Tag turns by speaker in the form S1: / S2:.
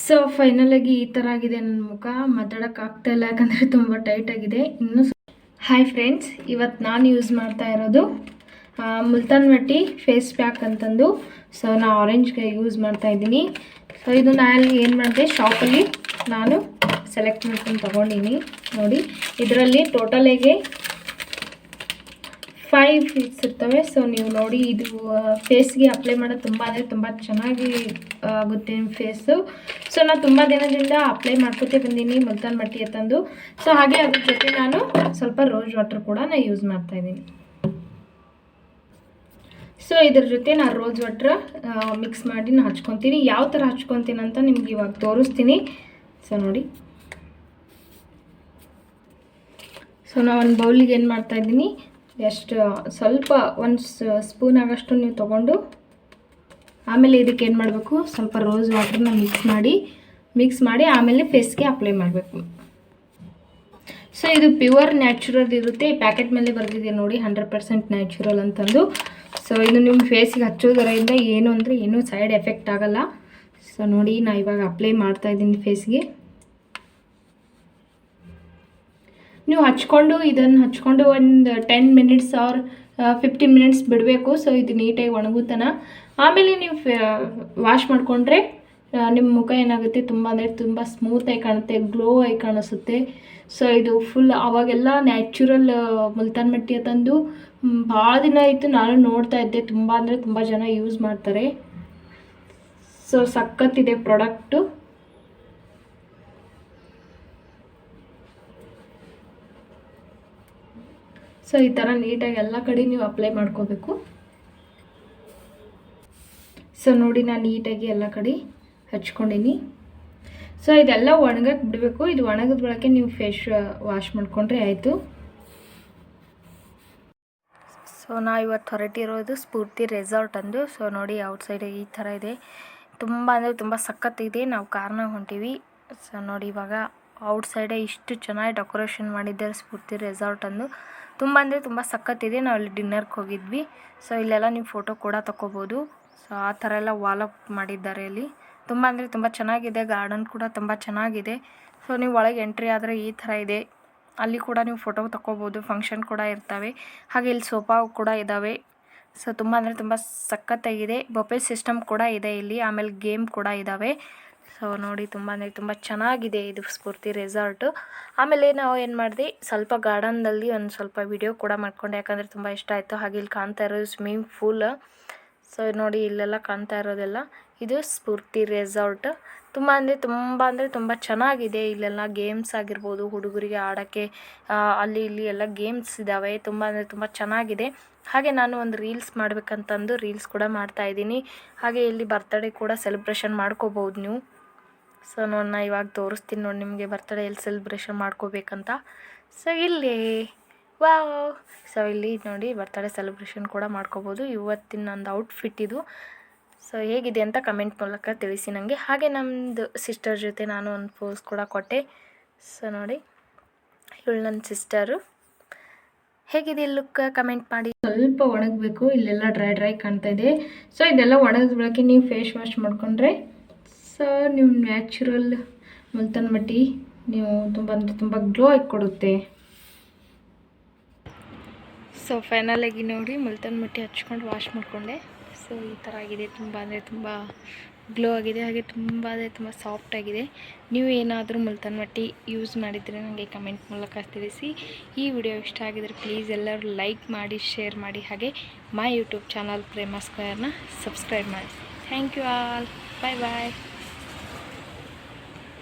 S1: So ಫೈನಲಾಗಿ ಈ ಥರ ಆಗಿದೆ ನನ್ನ ಮುಖ. ಮಾತಾಡೋಕೆ ಆಗ್ತಾ ಇಲ್ಲ, ಯಾಕಂದರೆ ತುಂಬ ಆಗಿದೆ. ಇನ್ನು ಹಾಯ್ ಫ್ರೆಂಡ್ಸ್ ಇವತ್ತು ನಾನು ಯೂಸ್ ಮಾಡ್ತಾ ಇರೋದು ಮುಲ್ತಾನ್ ಮಟ್ಟಿ ಫೇಸ್ ಪ್ಯಾಕ್ ಅಂತಂದು. ಸೊ ನಾನು ಆರೆಂಜ್ಗೆ ಯೂಸ್ ಮಾಡ್ತಾ ಇದ್ದೀನಿ. ಸೊ ಇದು ನಾನು ಏನು ಮಾಡಿದೆ ಶಾಪಲ್ಲಿ ನಾನು ಸೆಲೆಕ್ಟ್ ಮಾಡ್ಕೊಂಡು ತೊಗೊಂಡಿನಿ. ನೋಡಿ, ಇದರಲ್ಲಿ ಟೋಟಲಿಗೆ ಫೈವ್ ಫೀಟ್ಸ್ ಇರ್ತವೆ ಸೊ ನೀವು ನೋಡಿ ಇದು ಫೇಸ್ಗೆ ಅಪ್ಲೈ ಮಾಡೋದು ತುಂಬ ಅಂದರೆ ತುಂಬ ಚೆನ್ನಾಗಿ ಆಗುತ್ತೆ ನಿಮ್ಮ ಫೇಸು ಸೊ ನಾನು ತುಂಬ ದಿನದಿಂದ ಅಪ್ಲೈ ಮಾಡ್ಕೊತೇ ಬಂದೀನಿ ಮುಲ್ತಾನ್ ಮಟ್ಟಿ ಅಂತಂದು ಸೊ ಹಾಗೆ ಅದ್ರ ಜೊತೆ ನಾನು ಸ್ವಲ್ಪ ರೋಸ್ ವಾಟರ್ ಕೂಡ ನಾನು ಯೂಸ್ ಮಾಡ್ತಾ ಇದ್ದೀನಿ. ಸೊ ಇದ್ರ ಜೊತೆ ನಾನು ರೋಸ್ ವಾಟ್ರ್ ಮಿಕ್ಸ್ ಮಾಡಿ ನಾನು ಹಚ್ಕೊತೀನಿ. ಯಾವ ಥರ ಹಚ್ಕೊತೀನಿ ಅಂತ ನಿಮ್ಗೆ ಇವಾಗ ತೋರಿಸ್ತೀನಿ. ಸೊ ನೋಡಿ. ಸೊ ನಾನು ಒಂದು ಬೌಲಿಗೆ ಏನು ಮಾಡ್ತಾ ಇದ್ದೀನಿ? ಎಷ್ಟು, ಸ್ವಲ್ಪ ಒಂದು ಸ್ಪೂನ್ ಆಗೋಷ್ಟು ನೀವು ತೊಗೊಂಡು, ಆಮೇಲೆ ಇದಕ್ಕೆ ಏನು ಮಾಡಬೇಕು, ಸ್ವಲ್ಪ ರೋಸ್ ವಾಟ್ರನ್ನ ಮಿಕ್ಸ್ ಮಾಡಿ ಮಿಕ್ಸ್ ಮಾಡಿ ಆಮೇಲೆ ಫೇಸ್ಗೆ ಅಪ್ಲೈ ಮಾಡಬೇಕು. ಸೊ ಇದು ಪ್ಯೂರ್ ನ್ಯಾಚುರಲ್ ಇರುತ್ತೆ. ಪ್ಯಾಕೆಟ್ ಮೇಲೆ ಬರೆದಿದೆ ನೋಡಿ ಹಂಡ್ರೆಡ್ ಪರ್ಸೆಂಟ್ ನ್ಯಾಚುರಲ್ ಅಂತಂದು. ಸೊ ಇದು ನಿಮ್ಮ ಫೇಸಿಗೆ ಹಚ್ಚೋದರಿಂದ ಏನು ಅಂದರೆ ಏನೂ ಸೈಡ್ ಎಫೆಕ್ಟ್ ಆಗೋಲ್ಲ. ಸೊ ನೋಡಿ, ನಾ ಇವಾಗ ಅಪ್ಲೈ ಮಾಡ್ತಾ ಇದ್ದೀನಿ ಫೇಸ್ಗೆ ನೀವು ಹಚ್ಕೊಂಡು ಇದನ್ನು ಹಚ್ಕೊಂಡು ಒಂದು ten minutes or fifteen minutes ಬಿಡಬೇಕು. ಸೊ ಇದು ನೀಟಾಗಿ ಒಣಗುತ್ತನ. ಆಮೇಲೆ ನೀವು ವಾಶ್ ಮಾಡಿಕೊಂಡ್ರೆ ನಿಮ್ಮ ಮುಖ ಏನಾಗುತ್ತೆ? ತುಂಬ ಅಂದರೆ ತುಂಬ ಸ್ಮೂತಾಗಿ ಕಾಣುತ್ತೆ ಗ್ಲೋ ಆಗಿ ಕಾಣಿಸುತ್ತೆ. ಸೊ ಇದು ಫುಲ್ ಆವಾಗೆಲ್ಲ ನ್ಯಾಚುರಲ್ ಮುಲ್ತಾನ್ ಮಟ್ಟಿ ತಂದು ಭಾಳ ದಿನ ಆಯಿತು ನಾನು ನೋಡ್ತಾ ಇದ್ದೆ. ತುಂಬ ಅಂದರೆ ತುಂಬ ಜನ ಯೂಸ್ ಮಾಡ್ತಾರೆ. ಸೊ ಸಖತ್ತಿದೆ ಪ್ರಾಡಕ್ಟು ಸೊ ಈ ಥರ ನೀಟಾಗಿ ಎಲ್ಲ ಕಡೆ ನೀವು ಅಪ್ಲೈ ಮಾಡ್ಕೋಬೇಕು. ಸೊ ನೋಡಿ ನಾನು ನೀಟಾಗಿ ಎಲ್ಲ ಕಡೆ ಹಚ್ಕೊಂಡಿನಿ. ಸೊ ಇದೆಲ್ಲ ಒಣಗಕ್ಕೆ ಬಿಡಬೇಕು. ಇದು ಒಣಗಿದ ಬಳಕೆ ನೀವು ಫೇಸ್ ವಾಶ್ ಮಾಡಿಕೊಂಡ್ರೆ ಆಯಿತು. ಸೊ ನಾ ಇವತ್ತು ಹೊರಟಿರೋದು ಸ್ಫೂರ್ತಿ ರೆಸಾರ್ಟ್ ಅಂದು. ಸೊ ನೋಡಿ ಔಟ್ಸೈಡ್ ಈ ಥರ ಇದೆ. ತುಂಬ ಅಂದರೆ ತುಂಬ ಸಖತ್ತಿದೆ ನಾವು ಕಾರ್ನಾಗ ಹೊಂಟೀವಿ. ಸೊ ನೋಡಿ ಇವಾಗ ಔಟ್ಸೈಡೇ ಇಷ್ಟು ಚೆನ್ನಾಗಿ ಡೆಕೋರೇಷನ್ ಮಾಡಿದ್ದಾರೆ ಸ್ಫೂರ್ತಿ ರೆಸಾರ್ಟ್ ಅಂದು. ತುಂಬ ಅಂದರೆ ತುಂಬ ಸಖತ್ತಿದೆ. ನಾವು ಅಲ್ಲಿ ಡಿನ್ನರ್ಗೆ ಹೋಗಿದ್ವಿ. ಸೊ ಇಲ್ಲೆಲ್ಲ ನೀವು ಫೋಟೋ ಕೂಡ ತಗೋಬೋದು ಸೊ ಆ ಥರ ಎಲ್ಲ ವಾಲಪ್ ಮಾಡಿದ್ದಾರೆ ಇಲ್ಲಿ ತುಂಬ ಅಂದರೆ ತುಂಬ ಚೆನ್ನಾಗಿದೆ. ಗಾರ್ಡನ್ ಕೂಡ ತುಂಬ ಚೆನ್ನಾಗಿದೆ. ಸೊ ನೀವು ಒಳಗೆ ಎಂಟ್ರಿ ಆದರೆ ಈ ಥರ ಇದೆ. ಅಲ್ಲಿ ಕೂಡ ನೀವು ಫೋಟೋ ತಗೋಬೋದು ಫಂಕ್ಷನ್ ಕೂಡ ಇರ್ತವೆ. ಹಾಗೆ ಇಲ್ಲಿ ಸೋಫಾ ಕೂಡ ಇದ್ದಾವೆ ಸೊ ತುಂಬ ಅಂದರೆ ತುಂಬ ಸಖತ್ತಾಗಿದೆ. ಬೊಪೆ ಸಿಸ್ಟಮ್ ಕೂಡ ಇದೆ ಇಲ್ಲಿ. ಆಮೇಲೆ ಗೇಮ್ ಕೂಡ ಇದ್ದಾವೆ ಸೊ ನೋಡಿ ತುಂಬ ಅಂದರೆ ತುಂಬ ಚೆನ್ನಾಗಿದೆ ಇದು ಸ್ಫೂರ್ತಿ ರೆಸಾರ್ಟು ಆಮೇಲೆ ನಾವು ಏನು ಮಾಡಿದೆ, ಸ್ವಲ್ಪ ಗಾರ್ಡನ್ದಲ್ಲಿ ಒಂದು ಸ್ವಲ್ಪ ವಿಡಿಯೋ ಕೂಡ ಮಾಡ್ಕೊಂಡೆ. ಯಾಕಂದರೆ ತುಂಬ ಇಷ್ಟ ಆಯಿತು. ಹಾಗೆ ಇಲ್ಲಿ ಕಾಣ್ತಾ ಇರೋದು ಸ್ವಿಮ್ಮಿಂಗ್ ಪೂಲ್ ಸೊ ನೋಡಿ, ಇಲ್ಲೆಲ್ಲ ಕಾಣ್ತಾ ಇರೋದೆಲ್ಲ ಇದು ಸ್ಫೂರ್ತಿ ರೆಸಾರ್ಟ್ ತುಂಬ ಅಂದರೆ ತುಂಬ ಅಂದರೆ ತುಂಬ ಚೆನ್ನಾಗಿದೆ. ಇಲ್ಲೆಲ್ಲ ಗೇಮ್ಸ್ ಆಗಿರ್ಬೋದು, ಹುಡುಗರಿಗೆ ಆಡೋಕ್ಕೆ ಅಲ್ಲಿ ಇಲ್ಲಿ ಎಲ್ಲ ಗೇಮ್ಸ್ ಇದ್ದಾವೆ ತುಂಬ ಅಂದರೆ ತುಂಬ ಚೆನ್ನಾಗಿದೆ. ಹಾಗೆ ನಾನು ಒಂದು ರೀಲ್ಸ್ ಮಾಡಬೇಕಂತಂದು ರೀಲ್ಸ್ ಕೂಡ ಮಾಡ್ತಾ ಇದ್ದೀನಿ. ಹಾಗೆ ಇಲ್ಲಿ ಬರ್ತಡೇ ಕೂಡ ಸೆಲೆಬ್ರೇಷನ್ ಮಾಡ್ಕೋಬೋದು ನೀವು. ಸೊ ನಾನು ಇವಾಗ ತೋರಿಸ್ತೀನಿ ನೋಡಿ, ನಿಮಗೆ ಬರ್ತಡೇ ಎಲ್ಲಿ ಸೆಲೆಬ್ರೇಷನ್ ಮಾಡ್ಕೋಬೇಕಂತ. ಸೊ ಇಲ್ಲಿ ವಾವ್ ಸೊ ಇಲ್ಲಿ ನೋಡಿ ಬರ್ತಡೇ ಸೆಲೆಬ್ರೇಷನ್ ಕೂಡ ಮಾಡ್ಕೋಬೋದು. ಇವತ್ತಿನ ನಂದು ಔಟ್ಫಿಟ್ ಇದು. ಸೊ ಹೇಗಿದೆ ಅಂತ ಕಮೆಂಟ್ ಮೂಲಕ ತಿಳಿಸಿ ನನಗೆ ಹಾಗೆ ನಮ್ಮದು ಸಿಸ್ಟರ್ ಜೊತೆ ನಾನು ಒಂದು ಪೋಸ್ ಕೂಡ ಕೊಟ್ಟೆ. ಸೊ ನೋಡಿ. ಇವಳು ನನ್ನ ಸಿಸ್ಟರು ಹೇಗಿದೆ ಲುಕ್ ಕಮೆಂಟ್ ಮಾಡಿ. ಸ್ವಲ್ಪ ಒಣಗಬೇಕು. ಇಲ್ಲೆಲ್ಲ ಡ್ರೈ ಡ್ರೈ ಕಾಣ್ತಾ ಇದೆ. ಸೊ ಇದೆಲ್ಲ ಒಣಗಿದ ಬಳಕೆ ನೀವು ಫೇಸ್ ವಾಶ್ ಮಾಡಿಕೊಂಡ್ರೆ ಸೊ ನೀವು ನ್ಯಾಚುರಲ್ ಮುಲ್ತಾನ್ ಮಟ್ಟಿ. ನೀವು ತುಂಬ ಅಂದರೆ ತುಂಬ ಗ್ಲೋ ಆಗಿ ಕೊಡುತ್ತೆ. ಸೊ ಫೈನಲಾಗಿ ನೋಡಿ, ಮುಲ್ತಾನ್ ಮಟ್ಟಿ ಹಚ್ಕೊಂಡು ವಾಶ್ ಮಾಡಿಕೊಂಡೆ. ಸೊ ಈ ಥರ ಆಗಿದೆ. ತುಂಬ ಅಂದರೆ ತುಂಬ ಗ್ಲೋ ಆಗಿದೆ. ಹಾಗೆ ತುಂಬ ಅಂದರೆ ತುಂಬ ಸಾಫ್ಟ್ ಆಗಿದೆ. ನೀವು ಏನಾದರೂ ಮುಲ್ತಾನ್ ಮಟ್ಟಿ ಯೂಸ್ ಮಾಡಿದರೆ ನನಗೆ ಕಮೆಂಟ್ ಮೂಲಕ ತಿಳಿಸಿ. ಈ ವಿಡಿಯೋ ಇಷ್ಟ ಆಗಿದರೆ ಪ್ಲೀಸ್ ಎಲ್ಲರೂ ಲೈಕ್ ಮಾಡಿ ಶೇರ್ ಮಾಡಿ. ಹಾಗೆ ಮೈ ಯೂಟ್ಯೂಬ್ ಚಾನಲ್ ಪ್ರೇಮ ಸ್ಕ್ವೇರ್ನ ಸಬ್ಸ್ಕ್ರೈಬ್ ಮಾಡಿ. Thank you all bye bye